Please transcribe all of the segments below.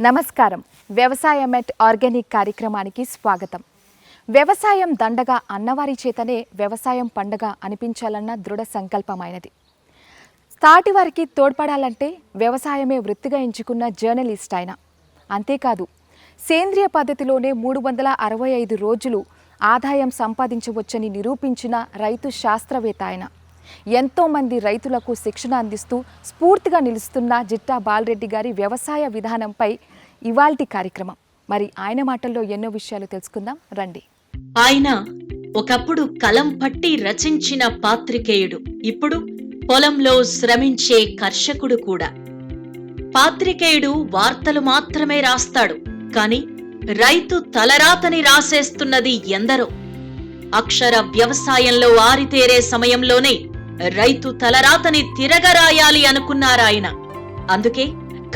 నమస్కారం. వ్యవసాయ మెట్ ఆర్గానిక్ కార్యక్రమానికి స్వాగతం. వ్యవసాయం దండగా అన్నవారి చేతనే వ్యవసాయం పండగ అనిపించాలన్న దృఢ సంకల్పమైనది. తాటి వారికి తోడ్పడాలంటే వ్యవసాయమే వృత్తిగా ఎంచుకున్న జర్నలిస్ట్ ఆయన. అంతేకాదు సేంద్రియ పద్ధతిలోనే మూడు వందల అరవై ఐదు రోజులు ఆదాయం సంపాదించవచ్చని నిరూపించిన రైతు శాస్త్రవేత్త ఆయన. ఎంతోమంది రైతులకు శిక్షణ అందిస్తూ స్ఫూర్తిగా నిలుస్తున్న జిట్టా బాలరెడ్డి గారి వ్యవసాయ విధానంపై ఇవాల్టి కార్యక్రమం. మరి ఆయన మాటల్లో ఎన్నో విషయాలు తెలుసుకుందాం. రండి. ఆయన ఒకప్పుడు కలం పట్టి రచించిన పాత్రికేయుడు. ఇప్పుడు పొలంలో శ్రమించే కర్షకుడు కూడా. పాత్రికేయుడు వార్తలు మాత్రమే రాస్తాడు. కాని రైతు తలరాతని రాసేస్తున్నది ఎందరో. అక్షర వ్యవసాయంలో ఆరితేరే సమయంలోనే రైతు తలరాతని తిరగరాయాలి అనుకున్నారాయన. అందుకే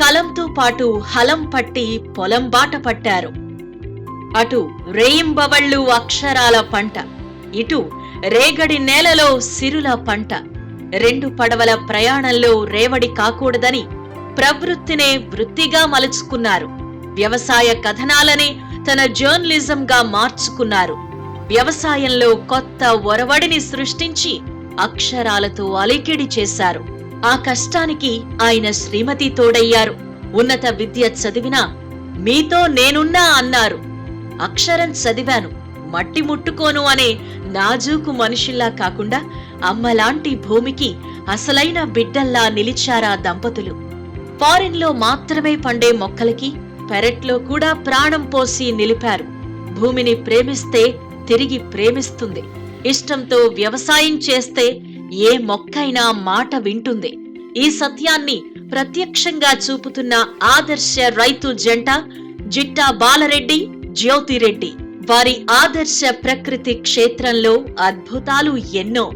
కలంతో పాటు హలం పట్టి పొలం బాట పట్టారు. అటు రేయింబవళ్ళు అక్షరాల పంట ఇటు రేగడి నేలలో సిరుల పంట. రెండు పడవల ప్రయాణంలో రేవడి కాకూడదని ప్రవృత్తినే వృత్తిగా మలుచుకున్నారు. వ్యవసాయ కథనాలనే తన జర్నలిజంగా మార్చుకున్నారు. వ్యవసాయంలో కొత్త ఒరవడిని సృష్టించి అక్షరాలతో అలికిడి చేశారు. ఆ కష్టానికి ఆయన శ్రీమతి తోడయ్యారు. ఉన్నత విద్య చదివినా మీతో నేనున్నా అన్నారు. అక్షరం చదివాను. మట్టి ముట్టుకోను అనే నాజూకు మనిషిల్లా కాకుండా అమ్మలాంటి భూమికి అసలైన బిడ్డల్లా నిలిచారా దంపతులు. ఫారిన్లో మాత్రమే పండే మొక్కలకి పెరట్లో కూడా ప్రాణం పోసి నిలిపారు. భూమిని ప్రేమిస్తే తిరిగి ప్రేమిస్తుంది. ఇష్టంతో వ్యవసాయం చేస్తే ఏ మొక్కైనా మాట వింటుంది. ఈ సత్యాన్ని ప్రత్యక్షంగా చూపుతున్న ఆదర్శ రైతు జంట జిట్టా బాలరెడ్డి జ్యోతిరెడ్డి. వారి ఆదర్శ ప్రకృతి క్షేత్రంలో అద్భుతాలు ఎన్నో.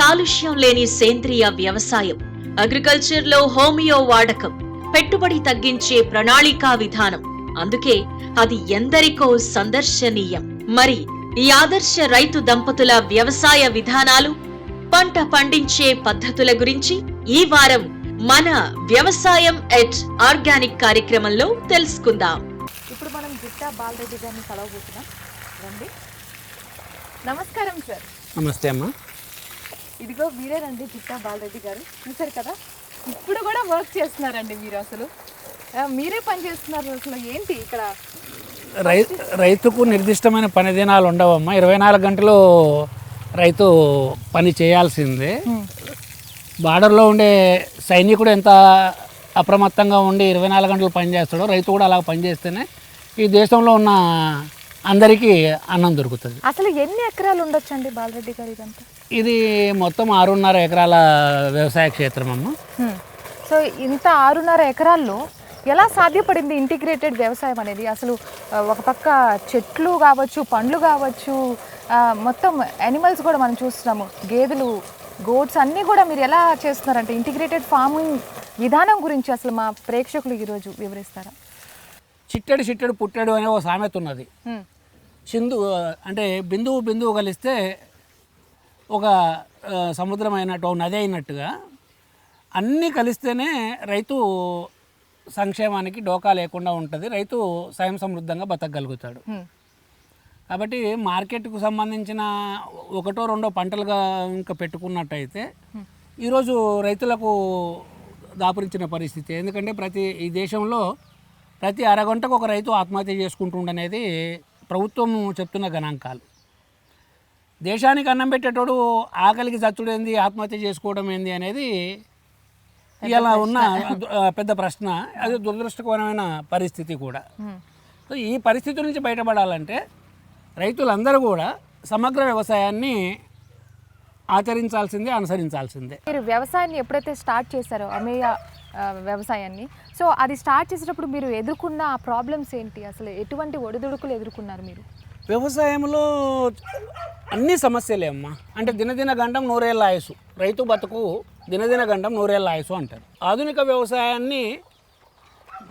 కాలుష్యం లేని సేంద్రియ వ్యవసాయం అగ్రికల్చర్లో హోమియో వాడకం పెట్టుబడి తగ్గించే ప్రణాళికా విధానం. అందుకే అది ఎందరికో సందర్శనీయం. మరి ఈ ఆదర్శ రైతు దంపతుల వ్యవసాయ విధానాలు పంట పండించే పద్ధతుల గురించి ఈ వారం మన వ్యవసాయం ఎట్ ఆర్గానిక్ కార్యక్రమంలో తెలుసుకుందాం. ఇప్పుడు మనం జిట్టా బాలరెడ్డి గారిని కలవబోతున్నాం. రండి. నమస్కారం సార్. నమస్తే అమ్మా. ఇదిగో మీరేనండి జిట్టా బాలరెడ్డి గారు. చూసారు కదా? ఇప్పుడు కూడా వర్క్ చేస్తున్నారండి మీరు అసలు. ఆ, మీరే పని చేస్తున్నారు అసలు. ఏంటి ఇక్కడ? రై రైతుకు నిర్దిష్టమైన పని దినాలు ఉండవమ్మా. ఇరవై నాలుగు గంటలు రైతు పని చేయాల్సిందే. బార్డర్లో ఉండే సైనికుడు ఎంత అప్రమత్తంగా ఉండి ఇరవై నాలుగు గంటలు పనిచేస్తాడో రైతు కూడా అలా పనిచేస్తేనే ఈ దేశంలో ఉన్న అందరికీ అన్నం దొరుకుతుంది. అసలు ఎన్ని ఎకరాలు ఉండొచ్చండి బాలరెడ్డి గారు ఇదంతా? ఇది మొత్తం ఆరున్నర ఎకరాల వ్యవసాయ క్షేత్రం అమ్మ. సో ఇంత ఆరున్నర ఎకరాల్లో ఎలా సాధ్యపడింది ఇంటిగ్రేటెడ్ వ్యవసాయం అనేది? అసలు ఒక పక్క చెట్లు కావచ్చు పండ్లు కావచ్చు మొత్తం యానిమల్స్ కూడా మనం చూస్తున్నాము. గేదెలు గోడ్స్ అన్నీ కూడా మీరు ఎలా చేస్తున్నారంటే ఇంటిగ్రేటెడ్ ఫార్మింగ్ విధానం గురించి అసలు మా ప్రేక్షకులు ఈరోజు వివరిస్తారా? చిట్టెడు చిట్టెడు పుట్టెడు అనే ఒక సామెత ఉన్నది. చిందు అంటే బిందువు బిందువు కలిస్తే ఒక సముద్రం అయినట్టు ఒక నది అయినట్టుగా అన్నీ కలిస్తేనే రైతు సంక్షేమానికి డోకా లేకుండా ఉంటుంది. రైతు స్వయం సమృద్ధంగా బతకగలుగుతాడు. కాబట్టి మార్కెట్కు సంబంధించిన ఒకటో రెండో పంటలుగా ఇంకా పెట్టుకున్నట్టయితే ఈరోజు రైతులకు దాపురించిన పరిస్థితి. ఎందుకంటే ప్రతి ఈ దేశంలో ప్రతి అరగంటకు ఒక రైతు ఆత్మహత్య చేసుకుంటుండనేది ప్రభుత్వం చెప్తున్న గణాంకాలు. దేశానికి అన్నం పెట్టేటోడు ఆకలికి చచ్చుడేంది ఆత్మహత్య చేసుకోవడం ఏంది అనేది ఇలా ఉన్న పెద్ద ప్రశ్న. అది దురదృష్టకరమైన పరిస్థితి కూడా. సో ఈ పరిస్థితి నుంచి బయటపడాలంటే రైతులందరూ కూడా సమగ్ర వ్యవసాయాన్ని ఆచరించాల్సిందే అనుసరించాల్సిందే. మీరు వ్యవసాయాన్ని ఎప్పుడైతే స్టార్ట్ చేశారో అమేయ వ్యవసాయాన్ని సో అది స్టార్ట్ చేసేటప్పుడు మీరు ఎదుర్కొన్న ఆ ప్రాబ్లమ్స్ ఏంటి? అసలు ఎటువంటి ఒడిదుడుకులు ఎదుర్కొన్నారు మీరు? వ్యవసాయంలో అన్ని సమస్యలే అమ్మా. అంటే దినదిన గండం నూరేళ్ళ ఆయుసు రైతు బతుకు దినదిన గండం నూరేళ్ళ ఆయుసు అంటారు. ఆధునిక వ్యవసాయాన్ని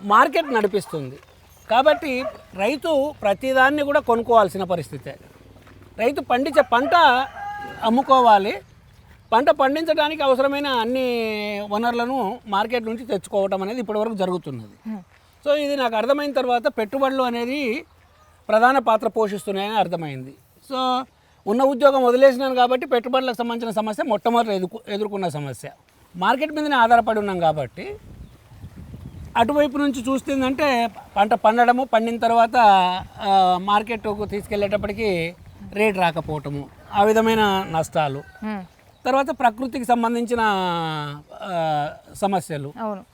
మార్కెట్ నడిపిస్తుంది. కాబట్టి రైతు ప్రతిదాన్ని కూడా కొనుక్కోవాల్సిన పరిస్థితే. రైతు పండించే పంట అమ్ముకోవాలి. పంట పండించడానికి అవసరమైన అన్ని వనరులను మార్కెట్ నుంచి తెచ్చుకోవటం అనేది ఇప్పటివరకు జరుగుతున్నది. సో ఇది నాకు అర్థమైన తర్వాత పెట్టుబడులు అనేది ప్రధాన పాత్ర పోషిస్తున్నాయని అర్థమైంది. సో ఉన్న ఉద్యోగం వదిలేసినాను కాబట్టి పెట్టుబడులకు సంబంధించిన సమస్య మొట్టమొదటి ఎదుర్కొ ఎదుర్కొన్న సమస్య. మార్కెట్ మీదనే ఆధారపడి ఉన్నాం కాబట్టి అటువైపు నుంచి చూస్తుందంటే పంట పండడము పండిన తర్వాత మార్కెట్కు తీసుకెళ్ళేటప్పటికి రేట్ రాకపోవటము ఆ విధమైన నష్టాలు. తర్వాత ప్రకృతికి సంబంధించిన సమస్యలు. అవును.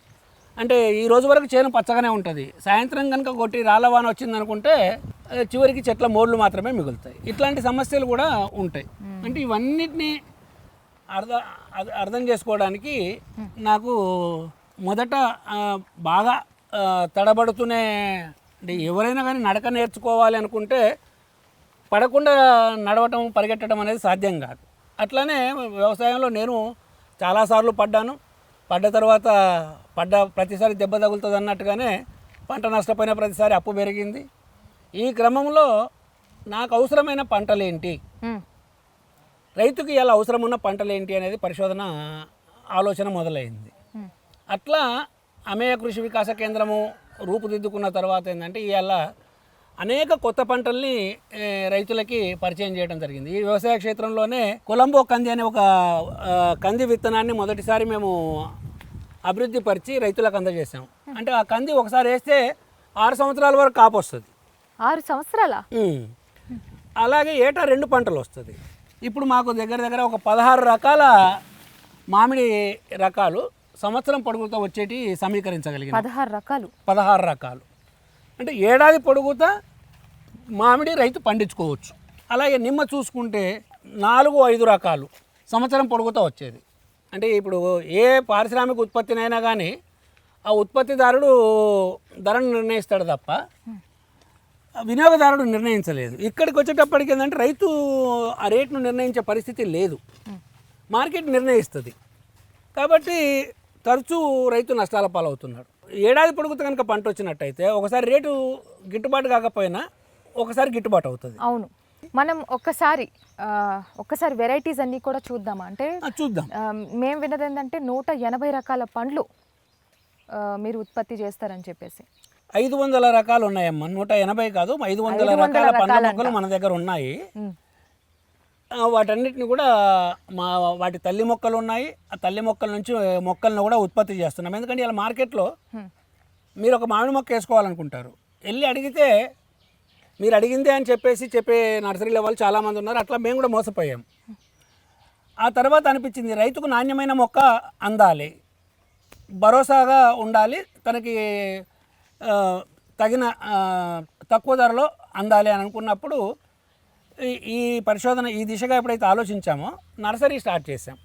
అంటే ఈ రోజు వరకు చేను పచ్చగానే ఉంటుంది. సాయంత్రం కనుక కొట్టి రాళ్ళవాన వచ్చింది అనుకుంటే చివరికి చెట్ల మోడ్లు మాత్రమే మిగులుతాయి. ఇట్లాంటి సమస్యలు కూడా ఉంటాయి. అంటే ఇవన్నిటిని అర్థ- అర్థం చేసుకోవడానికి నాకు మొదట బాగా తడబడుతూనే అంటే ఎవరైనా కానీ నడక నేర్చుకోవాలి అనుకుంటే పడకుండా నడవటం పరిగెట్టడం అనేది సాధ్యం కాదు. అట్లానే వ్యవసాయంలో నేను చాలాసార్లు పడ్డాను. పడ్డ తర్వాత పడ్డ ప్రతిసారి దెబ్బ తగులుతుంది అన్నట్టుగానే పంట నష్టపోయిన ప్రతిసారి అప్పు పెరిగింది. ఈ క్రమంలో నాకు అవసరమైన పంటలేంటి? రైతుకి ఎలా అవసరం ఉన్న పంటలు ఏంటి అనేది పరిశోధన ఆలోచన మొదలైంది. అట్లా అమేయ కృషి వికాస కేంద్రము రూపుదిద్దుకున్న తర్వాత ఏంటంటే ఇవాళ అనేక కొత్త పంటల్ని రైతులకి పరిచయం చేయడం జరిగింది. ఈ వ్యవసాయ క్షేత్రంలోనే కొలంబో కంది అనే ఒక కంది విత్తనాన్ని మొదటిసారి మేము అభివృద్ధి పరిచి రైతులకు అందజేసాం అంటే ఆ కంది ఒకసారి వేస్తే ఆరు సంవత్సరాల వరకు కాపు వస్తుంది. ఆరు సంవత్సరాల. అలాగే ఏటా రెండు పంటలు వస్తుంది. ఇప్పుడు మాకు దగ్గర దగ్గర ఒక పదహారు రకాల మామిడి రకాలు సంవత్సరం పొడుగుతో వచ్చేటి సమీకరించగలిగిన. పదహారు రకాలు. పదహారు రకాలు. అంటే ఏడాది పొడుగుతా మామిడి రైతు పండించుకోవచ్చు. అలాగే నిమ్మ చూసుకుంటే నాలుగు ఐదు రకాలు సంవత్సరం పొడుగుతా వచ్చేది. అంటే ఇప్పుడు ఏ పారిశ్రామిక ఉత్పత్తినైనా కానీ ఆ ఉత్పత్తిదారుడు ధరను నిర్ణయిస్తాడు తప్ప వినియోగదారుడు నిర్ణయించలేదు. ఇక్కడికి వచ్చేటప్పటికి ఏంటంటే రైతు ఆ రేటును నిర్ణయించే పరిస్థితి లేదు. మార్కెట్ నిర్ణయిస్తుంది. కాబట్టి తరచూ రైతు నష్టాల పాలవుతున్నాడు. ఏడాది పొడుగుతో కనుక పంట వచ్చినట్టయితే ఒకసారి రేటు గిట్టుబాటు కాకపోయినా ఒకసారి గిట్టుబాటు అవుతుంది. అవును. మనం ఒక్కసారి ఒక్కసారి వెరైటీస్ అన్నీ కూడా చూద్దామా? అంటే ఆ, చూద్దాం. మేము విన్నది ఏంటంటే నూట ఎనభై రకాల పండ్లు ఆ, మీరు ఉత్పత్తి చేస్తారని చెప్పేసి. ఐదు వందల రకాలు ఉన్నాయమ్మా. నూట ఎనభై కాదు ఐదు వందల ఐదు వందల రకాల పండ్ల రకాలంట. మొక్కలు మన దగ్గర ఉన్నాయి. ఉమ్, వాటన్నిటిని కూడా మా వాటి తల్లి మొక్కలు ఉన్నాయి. ఆ తల్లి మొక్కల నుంచి మొక్కలను కూడా ఉత్పత్తి చేస్తున్నాం. ఎందుకంటే ఇలా మార్కెట్లో మీరు ఒక మామిడి మొక్క వేసుకోవాలనుకుంటారు. వెళ్ళి అడిగితే మీరు అడిగిందే అని చెప్పేసి చెప్పే నర్సరీల వాళ్ళు చాలామంది ఉన్నారు. అట్లా మేము కూడా మోసపోయాం. ఆ తర్వాత అనిపించింది రైతుకు నాణ్యమైన మొక్క అందాలి. భరోసాగా ఉండాలి. తనకి తగిన తక్కువ ధరలో అందాలి అని అనుకున్నప్పుడు ఈ- ఈ పరిశోధన ఈ దిశగా ఎప్పుడైతే ఆలోచించామో నర్సరీ స్టార్ట్ చేసాం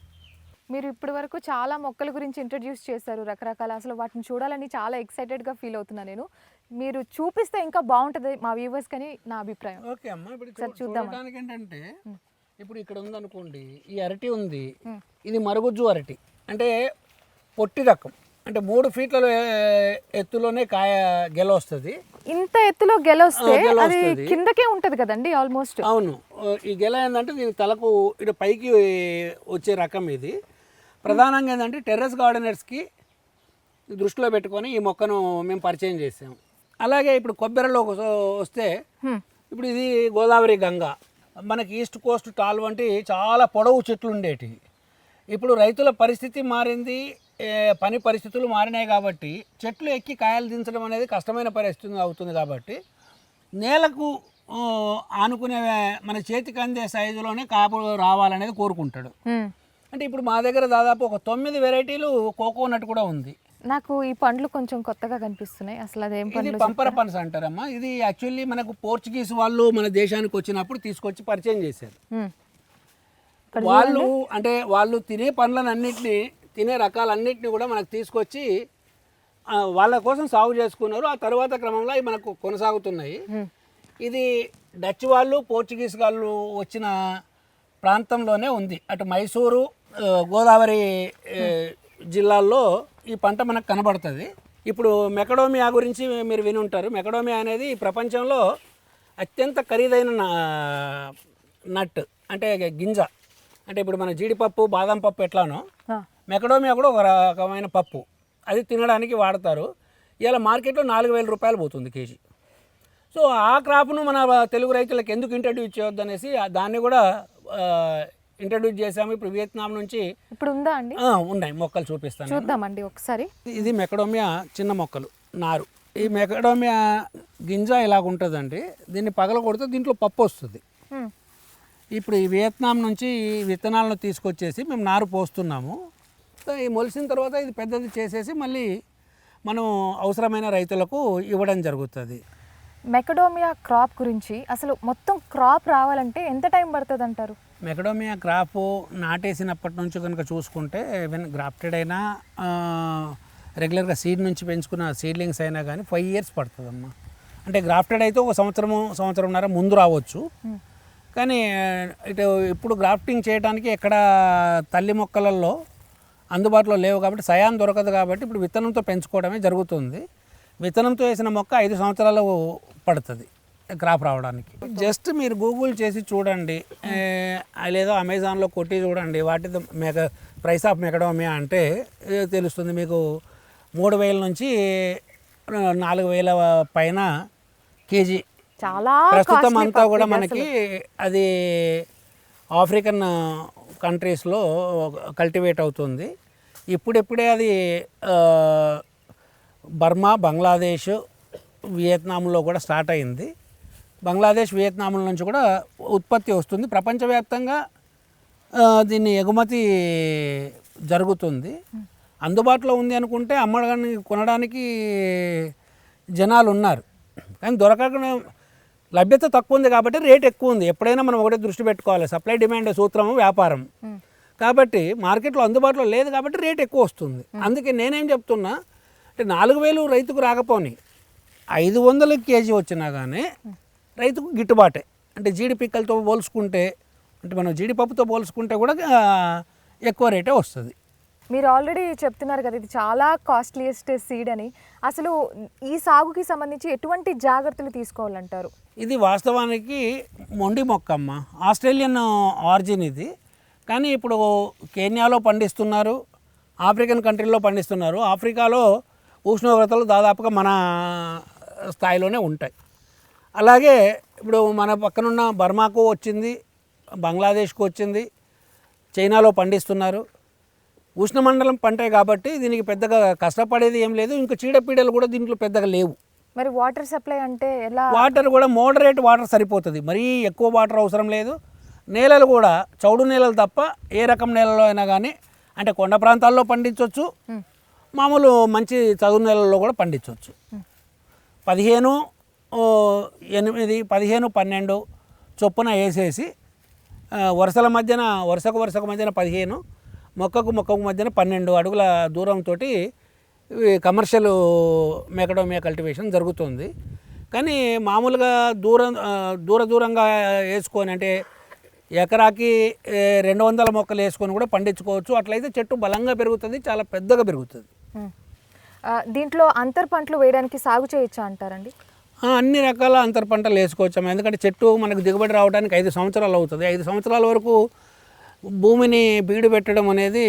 మీరు ఇప్పటి వరకు చాలా మొక్కల గురించి ఇంట్రడ్యూస్ చేశారు రకరకాల. అసలు వాటిని చూడాలని చాలా ఎక్సైటెడ్గా ఫీల్ అవుతున్నా నేను. మీరు చూపిస్తే ఇంకా బాగుంటుంది మా వ్యూవర్స్ కానీ నా అభిప్రాయం. ఓకే అమ్మా ఇప్పుడు ఒకసారి చూ- చూద్దామా? చూడడానికి ఏంటంటే ఇప్పుడు ఇక్కడ ఉందనుకోండి ఈ అరటి ఉంది. ఇది మరుగుజ్జు అరటి. అంటే పొట్టి రకం. అంటే మూడు ఫీట్ల ఎత్తులోనే కాయ గెల వస్తుంది ఇంత ఎత్తులో గెల అది వస్తది. కిందకే ఉంటది కదండి ఆల్మోస్ట్? అవును. ఈ గెల ఏంటంటే దీని తలకు ఇటు పైకి వచ్చే రకం ఇది. ప్రధానంగా ఏంటంటే టెర్రస్ గార్డెనర్స్కి దృష్టిలో పెట్టుకొని ఈ మొక్కను మేము పరిచయం చేసాం. అలాగే ఇప్పుడు కొబ్బరిలో వస్తే ఇప్పుడు ఇది గోదావరి గంగ. మనకి ఈస్ట్ కోస్ట్ టాల్ వంటి చాలా పొడవు చెట్లు ఉండేటి ఇప్పుడు రైతుల పరిస్థితి మారింది. పని పరిస్థితులు మారినాయి కాబట్టి చెట్లు ఎక్కి కాయలు దించడం అనేది కష్టమైన పరిస్థితి అవుతుంది కాబట్టి నేలకు ఆనుకునే మన చేతికి అందే సైజులోనే కాపు రావాలనేది కోరుకుంటాడు. అంటే ఇప్పుడు మా దగ్గర దాదాపు ఒక తొమ్మిది వెరైటీలు కోకోనట్ కూడా ఉంది. నాకు ఈ పండ్లు కొంచెం కొత్తగా కనిపిస్తున్నాయి. అసలు అదేం పండ్లు పంపర పనస అంటారమ్మా. ఇది యాక్చువల్లీ మనకు పోర్చుగీస్ వాళ్ళు మన దేశానికి వచ్చినప్పుడు తీసుకొచ్చి పరిచయం చేశారు. వాళ్ళు అంటే వాళ్ళు తినే పండ్లను అన్నిటిని తినే రకాలన్నిటిని కూడా మనకు తీసుకొచ్చి వాళ్ళ కోసం సాగు చేసుకున్నారు. ఆ తర్వాత క్రమంలో అవి మనకు కొనసాగుతున్నాయి. ఇది డచ్ వాళ్ళు పోర్చుగీస్ వాళ్ళు వచ్చిన ప్రాంతంలోనే ఉంది. అటు మైసూరు గోదావరి జిల్లాల్లో ఈ పంట మనకు కనబడుతుంది. ఇప్పుడు మెకడోమియా గురించి మీరు విని ఉంటారు. మెకడోమియా అనేది ప్రపంచంలో అత్యంత ఖరీదైన నట్ అంటే గింజ. అంటే ఇప్పుడు మన జీడిపప్పు బాదం పప్పు ఎట్లానో మెకడోమియా కూడా ఒక రకమైన పప్పు. అది తినడానికి వాడతారు. ఇలా మార్కెట్లో నాలుగు వేల రూపాయలు పోతుంది కేజీ. సో ఆ క్రాప్ను మన తెలుగు రైతులకు ఎందుకు ఇంట్రడ్యూస్ చేయొద్దు అనేసి దాన్ని కూడా ఇంట్రడ్యూస్ చేసాము ఇప్పుడు వియత్నాం నుంచి ఇప్పుడు ఉందా అండి? ఉన్నాయి. మొక్కలు చూపిస్తాను. చూద్దామండి ఒకసారి. ఇది మెకడోమియా చిన్న మొక్కలు నారు. ఈ మెకడోమియా గింజ ఇలాగ ఉంటుందండి? దీన్ని పగల కొడితే దీంట్లో పప్పు వస్తుంది. ఇప్పుడు ఈ వియత్నాం నుంచి ఈ విత్తనాలను తీసుకొచ్చేసి మేము నారు పోస్తున్నాము. ఈ మొలిసిన తర్వాత ఇది పెద్దది చేసేసి మళ్ళీ మనం అవసరమైన రైతులకు ఇవ్వడం జరుగుతుంది. మెకడోమియా క్రాప్ గురించి అసలు మొత్తం క్రాప్ రావాలంటే ఎంత టైం పడుతుంది అంటారు మెకడోమియా క్రాప్ నాటేసినప్పటి నుంచి కనుక చూసుకుంటే ఈవెన్ గ్రాఫ్టెడ్ అయినా రెగ్యులర్గా సీడ్ నుంచి పెంచుకున్న సీడ్లింగ్స్ అయినా కానీ ఫైవ్ ఇయర్స్ పడుతుందమ్మా. అంటే గ్రాఫ్టెడ్ అయితే ఒక సంవత్సరము సంవత్సరంన్నర ముందు రావచ్చు. కానీ ఇటు ఇప్పుడు గ్రాఫ్టింగ్ చేయడానికి ఎక్కడ తల్లి మొక్కలలో అందుబాటులో లేవు కాబట్టి సయాన్ దొరకదు కాబట్టి ఇప్పుడు విత్తనంతో పెంచుకోవడమే జరుగుతుంది. విత్తనంతో వేసిన మొక్క ఐదు సంవత్సరాలు పడుతుంది క్రాప్ రావడానికి. జస్ట్ మీరు గూగుల్ చేసి చూడండి. లేదా అమెజాన్లో కొట్టి చూడండి. వాటి మెక ప్రైస్ ఆఫ్ మెకడోమియా అంటే తెలుస్తుంది మీకు మూడు వేల నుంచి నాలుగు వేల పైన కేజీ. చాలా ప్రస్తుతం అంతా కూడా మనకి అది ఆఫ్రికన్ కంట్రీస్లో కల్టివేట్ అవుతుంది. ఇప్పుడిప్పుడే అది బర్మా బంగ్లాదేశ్ వియత్నాంలో కూడా స్టార్ట్ అయింది. బంగ్లాదేశ్ వియత్నాంల నుంచి కూడా ఉత్పత్తి వస్తుంది. ప్రపంచవ్యాప్తంగా దీన్ని ఎగుమతి జరుగుతుంది. అందుబాటులో ఉంది అనుకుంటే అమ్మడానికి కొనడానికి జనాలు ఉన్నారు కానీ దొరకకుండా లభ్యత తక్కువ ఉంది కాబట్టి రేట్ ఎక్కువ ఉంది. ఎప్పుడైనా మనం ఒకటే దృష్టి పెట్టుకోవాలి. సప్లై డిమాండ్ సూత్రము వ్యాపారం. కాబట్టి మార్కెట్లో అందుబాటులో లేదు కాబట్టి రేట్ ఎక్కువ వస్తుంది. అందుకే నేనేం చెప్తున్నా అంటే నాలుగు వేలు రైతుకు రాకపోని ఐదు వందల కేజీ వచ్చినా కానీ రైతుకు గిట్టుబాటే. అంటే జీడి పిక్కలతో పోల్చుకుంటే అంటే మనం జీడిపప్పుతో పోల్చుకుంటే కూడా ఎక్కువ రేటే వస్తుంది. మీరు ఆల్రెడీ చెప్తున్నారు కదా ఇది చాలా కాస్ట్లీయెస్ట్ సీడ్ అని. అసలు ఈ సాగుకి సంబంధించి ఎటువంటి జాగ్రత్తలు తీసుకోవాలంటారు? ఇది వాస్తవానికి మొండి మొక్క అమ్మ. ఆస్ట్రేలియన్ ఆరిజిన్ ఇది. కానీ ఇప్పుడు కేన్యాలో పండిస్తున్నారు ఆఫ్రికన్ కంట్రీలో పండిస్తున్నారు. ఆఫ్రికాలో ఉష్ణోగ్రతలు దాదాపుగా మన స్థాయిలోనే ఉంటాయి. అలాగే ఇప్పుడు మన పక్కనున్న బర్మాకు వచ్చింది బంగ్లాదేశ్కు వచ్చింది చైనాలో పండిస్తున్నారు. ఉష్ణమండలం పంటే కాబట్టి దీనికి పెద్దగా కష్టపడేది ఏం లేదు. ఇంకా చీడపీడలు కూడా దీంట్లో పెద్దగా లేవు. మరి వాటర్ సప్లై అంటే ఎలా? వాటర్ కూడా మోడరేట్ వాటర్ సరిపోతుంది. మరీ ఎక్కువ వాటర్ అవసరం లేదు. నేలలు కూడా చౌడు నేలలు తప్ప ఏ రకం నేలలో అయినా కానీ అంటే కొండ ప్రాంతాల్లో పండించవచ్చు మామూలు మంచి చదువు నేలల్లో కూడా పండించవచ్చు పదిహేను ఎనిమిది పదిహేను పన్నెండు చొప్పున వేసేసి వరుసల మధ్యన వరుసకు వరుసకు మధ్యన పదిహేను మొక్కకు మొక్కకు మధ్యన పన్నెండు అడుగుల దూరంతో కమర్షియల్ మెకడోమియా కల్టివేషన్ జరుగుతుంది. కానీ మామూలుగా దూరం దూర దూరంగా వేసుకొని అంటే ఎకరాకి రెండు వందల మొక్కలు వేసుకొని కూడా పండించుకోవచ్చు. అట్లయితే చెట్టు బలంగా పెరుగుతుంది చాలా పెద్దగా పెరుగుతుంది. దీంట్లో అంతర్ పంటలు వేయడానికి సాగు చేయొచ్చా అంటారండి? అన్ని రకాల అంతర పంటలు వేసుకోవచ్చాము ఎందుకంటే చెట్టు మనకు దిగుబడి రావడానికి ఐదు సంవత్సరాలు అవుతుంది. ఐదు సంవత్సరాల వరకు భూమిని బీడు పెట్టడం అనేది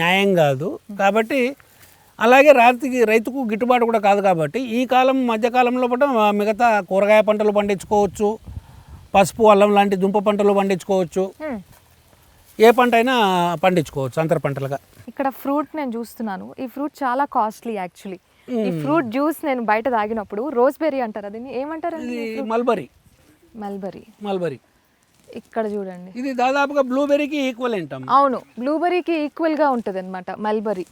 న్యాయం కాదు. కాబట్టి అలాగే రైతుకి రైతుకు గిట్టుబాటు కూడా కాదు కాబట్టి ఈ కాలం మధ్యకాలంలో కూడా మిగతా కూరగాయ పంటలు పండించుకోవచ్చు. పసుపు అల్లం లాంటి దుంప పంటలు పండించుకోవచ్చు. ఏ పంట అయినా పండించుకోవచ్చు అంతర పంటలుగా. ఇక్కడ ఫ్రూట్ నేను చూస్తున్నాను. ఈ ఫ్రూట్ చాలా కాస్ట్లీ యాక్చువల్లీ. ఈ ఫ్రూట్ జ్యూస్ నేను బయట తాగినప్పుడు రోజ్బెర్రీ అంటారు దీన్ని? ఏమంటారండి ఇది మల్బరీ. మల్బరీ. మల్బరీ. ఇక్కడ చూడండి. ఇది దాదాపుగా బ్లూబెర్రీకి ఈక్వలెంట్ అమ్మ. అవును బ్లూబెర్రీకి ఈక్వల్గా ఉంటుంది అనమాట మల్బరీ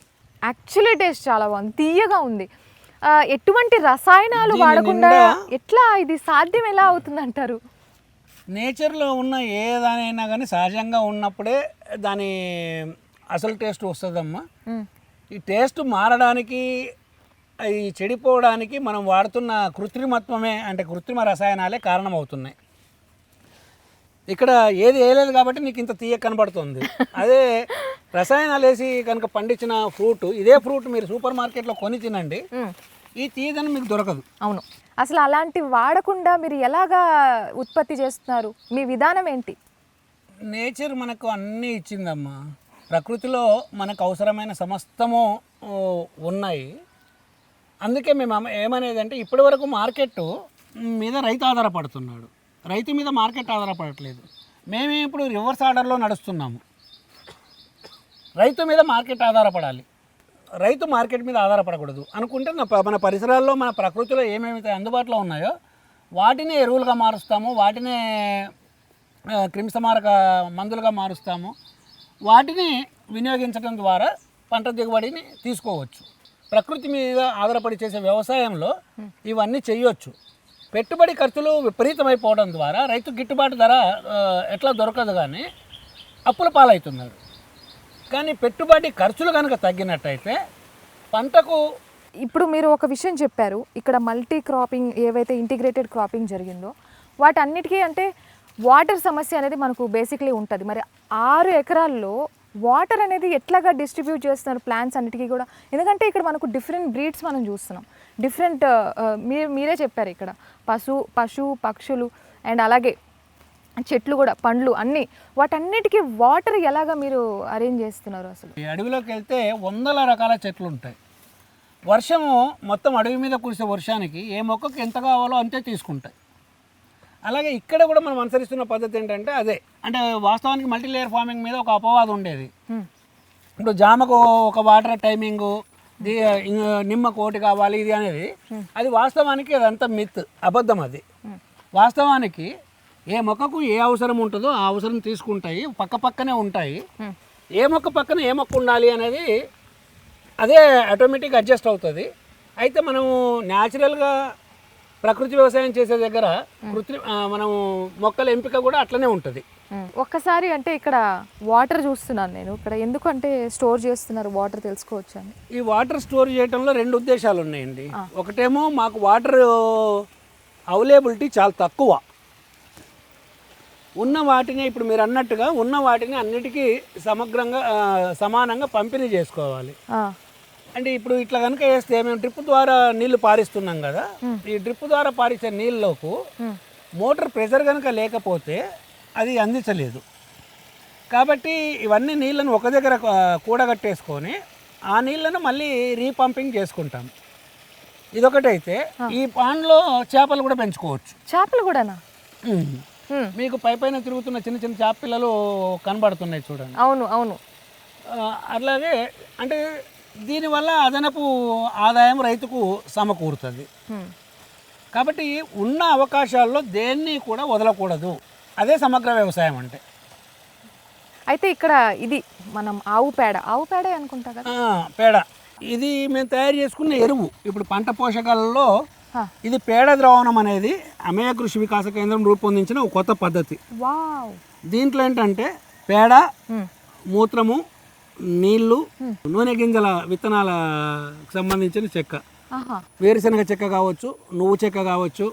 యాక్చువల్లీ టేస్ట్ చాలా బాగుంది తీయగా ఉంది. ఆ, ఎటువంటి రసాయనాలు దీని వాడకుండా నిండా- ఎట్లా ఇది సాధ్యం ఎలా అవుతుంది అంటారు నేచర్లో ఉన్న ఏ దానైనా కానీ సహజంగా ఉన్నప్పుడే దాని అసలు టేస్ట్ వస్తుందమ్మా. ఈ టేస్ట్ మారడానికి ఈ చెడిపోవడానికి మనం వాడుతున్న కృత్రిమత్వమే అంటే కృత్రిమ రసాయనాలే కారణమవుతున్నాయి. ఇక్కడ ఏది వేయలేదు కాబట్టి నీకు ఇంత తీయ కనబడుతుంది. అదే రసాయనాలు వేసి కనుక పండించిన ఫ్రూట్ ఇదే ఫ్రూట్ మీరు సూపర్ మార్కెట్లో కొని తినండి. ఈ తీయదనం మీకు దొరకదు. అవును. అసలు అలాంటి వాడకుండా మీరు ఎలాగా ఉత్పత్తి చేస్తున్నారు? మీ విధానం ఏంటి? నేచర్ మనకు అన్నీ ఇచ్చిందమ్మా. ప్రకృతిలో మనకు అవసరమైన సమస్తము ఉన్నాయి. అందుకే మేము ఏమనేది అంటే ఇప్పటి వరకు మార్కెట్ మీద రైతు ఆధారపడుతున్నాడు. రైతు మీద మార్కెట్ ఆధారపడట్లేదు. మేము ఇప్పుడు రివర్స్ ఆర్డర్లో నడుస్తున్నాము. రైతు మీద మార్కెట్ ఆధారపడాలి. రైతు మార్కెట్ మీద ఆధారపడకూడదు. అనుకుంటే మన పరిసరాల్లో మన ప్రకృతిలో ఏమేమి అందుబాటులో ఉన్నాయో వాటినే ఎరువులుగా మారుస్తాము వాటినే ఆ, క్రిమిసంహారక మందులుగా మారుస్తాము వాటిని వినియోగించడం ద్వారా పంట దిగుబడిని తీసుకోవచ్చు. ప్రకృతి మీద ఆధారపడి చేసే వ్యవసాయంలో ఇవన్నీ చేయొచ్చు పెట్టుబడి ఖర్చులు విపరీతమైపోవడం ద్వారా రైతు గిట్టుబాటు ధర ఎట్లా దొరకదు కానీ అప్పుల పాలవుతున్నారు. కానీ పెట్టుబడి ఖర్చులు కనుక తగ్గినట్టయితే పంటకు ఇప్పుడు మీరు ఒక విషయం చెప్పారు ఇక్కడ మల్టీ క్రాపింగ్ ఏవైతే ఇంటిగ్రేటెడ్ క్రాపింగ్ జరిగిందో వాటన్నిటికీ అంటే వాటర్ సమస్య అనేది మనకు బేసిక్లీ ఉంటుంది. మరి ఆరు ఎకరాల్లో వాటర్ అనేది ఎట్లాగా డిస్ట్రిబ్యూట్ చేస్తున్నారు ప్లాంట్స్ అన్నిటికీ కూడా? ఎందుకంటే ఇక్కడ మనకు డిఫరెంట్ బ్రీడ్స్ మనం చూస్తున్నాం. డిఫరెంట్ uh, uh, మీరు మీరే చెప్పారు ఇక్కడ. పశు పశు పక్షులు అండ్ అలాగే చెట్లు కూడా పండ్లు అన్నీ. వాటన్నిటికీ వాటర్ ఎలాగా మీరు అరేంజ్ చేస్తున్నారు అసలు? ఈ అడవిలోకి వెళ్తే వందల రకాల చెట్లు ఉంటాయి. వర్షము మొత్తం అడవి మీద కురిసే వర్షానికి ఏ మొక్కకి ఎంత కావాలో అంతే తీసుకుంటాయి. అలాగే ఇక్కడ కూడా మనం అనుసరిస్తున్న పద్ధతి ఏంటంటే అదే. అంటే వాస్తవానికి మల్టీ లేయర్ ఫార్మింగ్ మీద ఒక అపవాదం ఉండేది. ఇప్పుడు జామకు ఒక వాటర్ టైమింగు నిమ్మకు ఒకటి కావాలి ఇది అనేది అది వాస్తవానికి అదంతా మిత్ అబద్ధం అది. వాస్తవానికి ఏ మొక్కకు ఏ అవసరం ఉంటుందో ఆ అవసరం తీసుకుంటాయి పక్క పక్కనే ఉంటాయి. ఏ మొక్క పక్కన ఏ మొక్క ఉండాలి అనేది అదే ఆటోమేటిక్ అడ్జస్ట్ అవుతుంది. అయితే మనము న్యాచురల్గా ప్రకృతి వ్యవసాయం చేసే దగ్గర కృత్రి ఆ, మనము మొక్కల ఎంపిక కూడా అట్లనే ఉంటుంది. ఒక్కసారి అంటే ఇక్కడ వాటర్ చూస్తున్నాను నేను. ఇక్కడ ఎందుకంటే స్టోర్ చేస్తున్నారు వాటర్ తెలుసుకోవచ్చు అని ఈ వాటర్ స్టోర్ చేయడంలో రెండు ఉద్దేశాలు ఉన్నాయండి. ఒకటేమో మాకు వాటర్ అవైలబిలిటీ చాలా తక్కువ. ఉన్న వాటిని ఇప్పుడు మీరు అన్నట్టుగా ఉన్న వాటిని అన్నిటికీ సమగ్రంగా సమానంగా పంపిణీ చేసుకోవాలి. అంటే ఇప్పుడు ఇట్లా కనుక వేస్తే మేము డ్రిప్ ద్వారా నీళ్ళు పారిస్తున్నాం కదా ఈ డ్రిప్ ద్వారా పారించే నీళ్ళలోకు మోటార్ ప్రెషర్ కనుక లేకపోతే అది అందించలేదు. కాబట్టి ఇవన్నీ నీళ్ళను ఒక దగ్గర కూడగట్టేసుకొని ఆ నీళ్ళను మళ్ళీ రీపంపింగ్ చేసుకుంటాం. ఇదొకటైతే ఈ పాండ్లో చేపలు కూడా పెంచుకోవచ్చు. చేపలు కూడానా? మీకు పై పైన తిరుగుతున్న చిన్న చిన్న చేప పిల్లలు కనబడుతున్నాయి చూడండి. అవును అవును. అట్లాగే అంటే దీనివల్ల అదనపు ఆదాయం రైతుకు సమకూరుతుంది. కాబట్టి ఉన్న అవకాశాల్లో దేన్ని కూడా వదలకూడదు. అదే సమగ్ర వ్యవసాయం అంటే. అయితే ఇక్కడ ఇది మనం ఆవు పేడ ఆవు పేడే అనుకుంటా కదా? పేడ. ఇది మేము తయారు చేసుకున్న ఎరువు. ఇప్పుడు పంట పోషకాలలో. ఇది పేడ ద్రావణం అనేది అమేయ కృషి వికాస కేంద్రం రూపొందించిన ఒక కొత్త పద్ధతి. వావ్. దీంట్లో ఏంటంటే పేడ మూత్రము నీళ్ళు నూనె గింజల విత్తనాలకు సంబంధించిన చెక్క. వేరుశనగ చెక్క కావచ్చు నువ్వు చెక్క కావచ్చు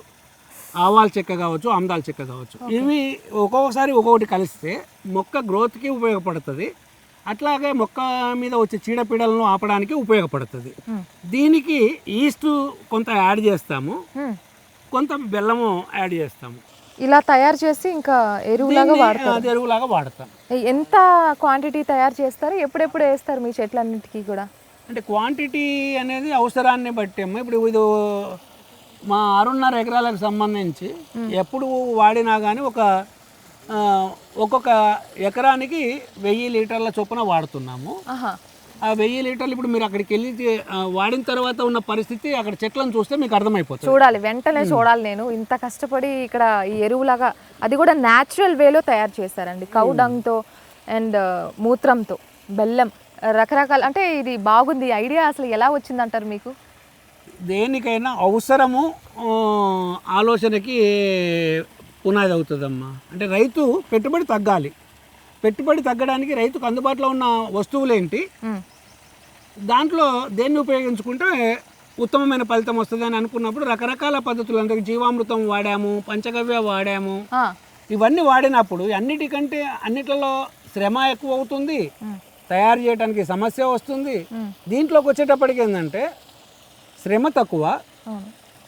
ఆవాల చెక్క కావచ్చు ఆమ్దాల చెక్క కావచ్చు. ఇవి ఒక్కొక్కసారి ఒక్కొక్కటి కలిస్తే మొక్క గ్రోత్కి ఉపయోగపడుతుంది. అట్లాగే మొక్క మీద వచ్చే చీడపీడలను ఆపడానికి ఉపయోగపడుతుంది. దీనికి ఈస్ట్ కొంత యాడ్ చేస్తాము. కొంత బెల్లము యాడ్ చేస్తాము. ఇలా తయారు చేసి ఇంకా ఎరువులాగా వాడతారు. ఎరువులాగా వాడతాం. ఎంత క్వాంటిటీ తయారు చేస్తారు? ఎప్పుడెప్పుడు వేస్తారు మీ చెట్లన్నిటికీ కూడా? అంటే క్వాంటిటీ అనేది అవసరాన్ని బట్టి అమ్మ. ఇప్పుడు ఇది మా ఆరున్నర ఎకరాలకు సంబంధించి ఎప్పుడు వాడినా కానీ ఒక ఒక్కొక్క ఎకరానికి వెయ్యి లీటర్ల చొప్పున వాడుతున్నాము. ఆహా. ఆ వెయ్యి లీటర్లు ఇప్పుడు మీరు అక్కడికి వెళ్ళి వాడిన తర్వాత ఉన్న పరిస్థితి అక్కడ చెట్లను చూస్తే మీకు అర్థమైపోతుంది. చూడాలి వెంటనే చూడాలి నేను. ఇంత కష్టపడి ఇక్కడ ఈ ఎరువులాగా అది కూడా న్యాచురల్ వేలో తయారు చేశారండి. కౌ డంగ్తో అండ్ మూత్రంతో బెల్లం రకరకాల అంటే ఇది బాగుంది. ఐడియా అసలు ఎలా వచ్చిందంటారు మీకు? దేనికైనా అవసరము ఆలోచనకి పునాది అవుతుందమ్మా. అంటే రైతు పెట్టుబడి తగ్గాలి. పెట్టుబడి తగ్గడానికి రైతుకు అందుబాటులో ఉన్న వస్తువులు ఏంటి. దాంట్లో దేన్ని ఉపయోగించుకుంటే ఉత్తమమైన ఫలితం వస్తుందని అనుకున్నప్పుడు రకరకాల పద్ధతులు అంటే జీవామృతం వాడాము పంచగవ్య వాడాము. ఇవన్నీ వాడినప్పుడు అన్నిటికంటే అన్నిట్లలో శ్రమ ఎక్కువ అవుతుంది. తయారు చేయడానికి సమస్య వస్తుంది. దీంట్లోకి వచ్చేటప్పటికి ఏంటంటే శ్రమ తక్కువ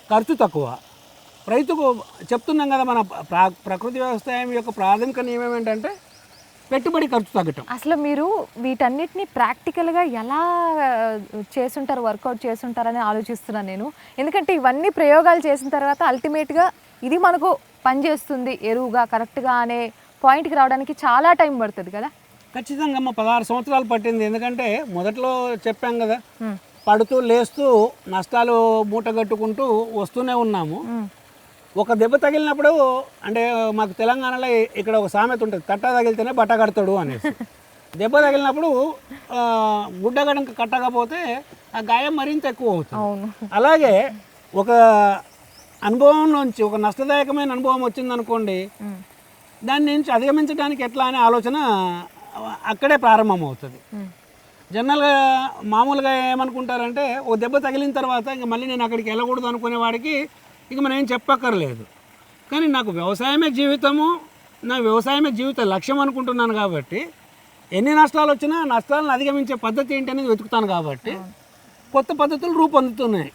ఖర్చు తక్కువ. రైతుకు చెప్తున్నాం కదా మన ప్రా ప్రకృతి వ్యవసాయం యొక్క ప్రాథమిక నియమం ఏంటంటే పెట్టుబడి ఖర్చు తగ్గటం. అసలు మీరు వీటన్నిటిని ప్రాక్టికల్గా ఎలా ఆ, చేసుంటారు వర్కౌట్ చేసుంటారని ఆలోచిస్తున్నాను నేను. ఎందుకంటే ఇవన్నీ ప్రయోగాలు చేసిన తర్వాత అల్టిమేట్గా ఇది మనకు పనిచేస్తుంది ఎరువుగా కరెక్ట్గా అనే పాయింట్కి రావడానికి చాలా టైం పడుతుంది కదా. ఖచ్చితంగా అమ్మ పదహారు సంవత్సరాలు పట్టింది. ఎందుకంటే మొదట్లో చెప్పాం కదా. పడుతూ లేస్తూ నష్టాలు మూట కట్టుకుంటూ వస్తూనే ఉన్నాము. ఒక దెబ్బ తగిలినప్పుడు అంటే మాకు తెలంగాణలో ఇక్కడ ఒక సామెత ఉంటుంది తట్ట తగిలితేనే బట్ట కడతాడు అనేసి దెబ్బ తగిలినప్పుడు గుడ్డ గడంక కట్టకపోతే ఆ గాయం మరింత ఎక్కువ అవుతుంది అలాగే ఒక అనుభవం నుంచి ఒక నష్టదాయకమైన అనుభవం వచ్చిందనుకోండి మ్మ్. దాని నుంచి అధిగమించడానికి ఎట్లా అనే ఆలోచన అక్కడే ప్రారంభమవుతుంది. జనరల్గా మామూలుగా ఏమనుకుంటారంటే ఓ దెబ్బ తగిలిన తర్వాత ఇంక మళ్ళీ నేను అక్కడికి వెళ్ళకూడదు అనుకునే వాడికి ఇక మనం ఏం చెప్పక్కర్లేదు. కానీ నాకు వ్యవసాయమే జీవితము నా వ్యవసాయమే జీవిత లక్ష్యం అనుకుంటున్నాను కాబట్టి ఎన్ని నష్టాలు వచ్చినా నష్టాలను అధిగమించే పద్ధతి ఏంటి అనేది వెతుకుతాను కాబట్టి కొత్త పద్ధతులు రూపొందుతున్నాయి.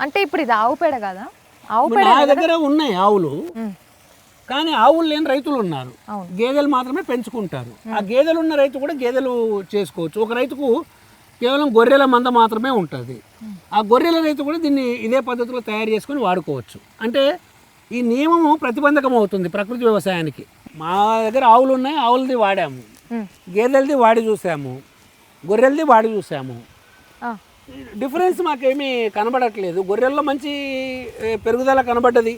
అంటే ఇప్పుడు ఇది ఆవు పేడ కదా? ఆవు పేడ నా దగ్గర ఉన్నాయి ఆవులు. కానీ ఆవులు లేని రైతులు ఉన్నారు. గేదెలు మాత్రమే పెంచుకుంటారు. ఆ గేదెలు ఉన్న రైతు కూడా గేదెలు చేసుకోవచ్చు. ఒక రైతుకు కేవలం గొర్రెల మంద మాత్రమే ఉంటుంది. ఆ గొర్రెల రైతు కూడా దీన్ని ఇదే పద్ధతిలో తయారు చేసుకొని వాడుకోవచ్చు. అంటే ఈ నియమము ప్రతిబంధకం అవుతుంది ప్రకృతి వ్యవసాయానికి. మా దగ్గర ఆవులు ఉన్నాయి ఆవులది వాడాము. గేదెలది వాడి చూసాము గొర్రెలది వాడి చూసాము. డిఫరెన్స్ మాకేమీ కనబడట్లేదు. గొర్రెల్లో మంచి పెరుగుదల కనబడ్డది.